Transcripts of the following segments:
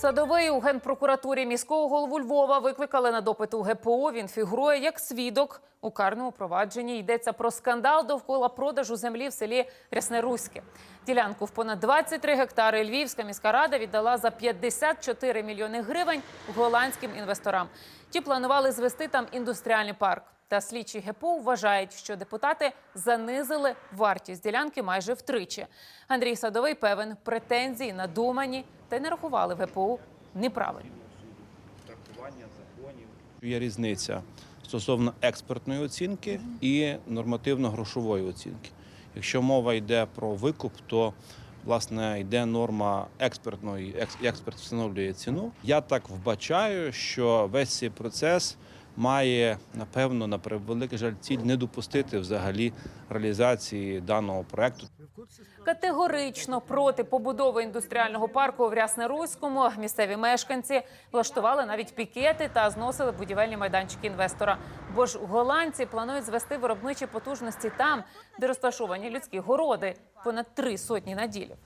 Садовий у генпрокуратурі міського голову Львова викликали на допит у ГПУ. Він фігурує як свідок у карному провадженні. Йдеться про скандал довкола продажу землі в селі Рясне-Руське. Ділянку в понад 23 гектари Львівська міська рада віддала за 54 мільйони гривень голландським інвесторам. Ті планували звести там індустріальний парк. Та слідчі ГПУ вважають, що депутати занизили вартість ділянки майже втричі. Андрій Садовий певен, претензії надумані та й не рахували в ГПУ неправильно. Є різниця стосовно експертної оцінки і нормативно-грошової оцінки. Якщо мова йде про викуп, то власне йде норма експертної, експерт встановлює ціну. Я так вбачаю, що весь цей процес має напевно на превеликий жаль ціль не допустити взагалі реалізації даного проекту. Категорично проти побудови індустріального парку в Рясне-Руському місцеві мешканці влаштували навіть пікети та зносили будівельні майданчики інвестора. Бо ж голландці планують звести виробничі потужності там, де розташовані людські городи, понад три сотні наділів.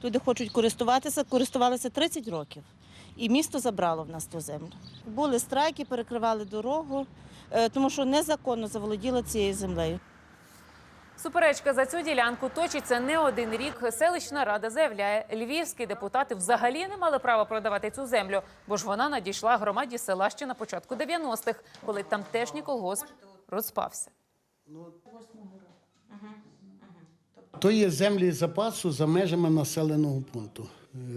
Туди хочуть користуватися, користувалися 30 років. І місто забрало в нас ту землю. Були страйки, перекривали дорогу, е, тому що незаконно заволоділи цією землею. Суперечка за цю ділянку точиться не один рік. Селищна рада заявляє, львівські депутати взагалі не мали права продавати цю землю, бо ж вона надійшла громаді села ще на початку 90-х, коли тамтешній колгосп розпався. То є землі запасу за межами населеного пункту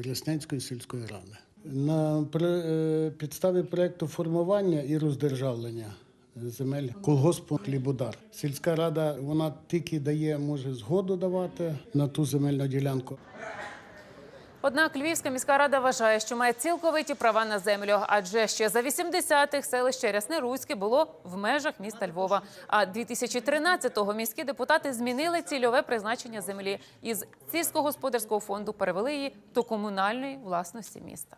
Рясненської сільської ради. На е, підставі проекту формування і роздержавлення земель колгоспу Хлібодар. Сільська рада вона тільки дає, може згоду давати на ту земельну ділянку. Однак Львівська міська рада вважає, що має цілковиті права на землю, адже ще за 80-х селище Рясне-Руське було в межах міста Львова. А 2013-го міські депутати змінили цільове призначення землі із сільськогосподарського фонду перевели її до комунальної власності міста.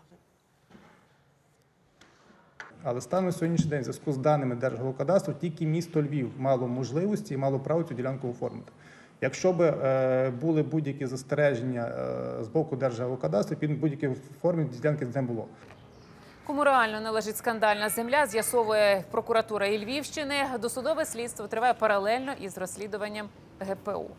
Але станом на сьогоднішній день, в зв'язку з даними Держгеокадастру, тільки місто Львів мало можливості і мало право цю ділянку оформити. Якщо б е, були будь-які застереження е, з боку Держгеокадастру, під будь-які формі ділянки не було. Кому реально належить скандальна земля, з'ясовує прокуратура і Львівщини. Досудове слідство триває паралельно із розслідуванням ГПУ.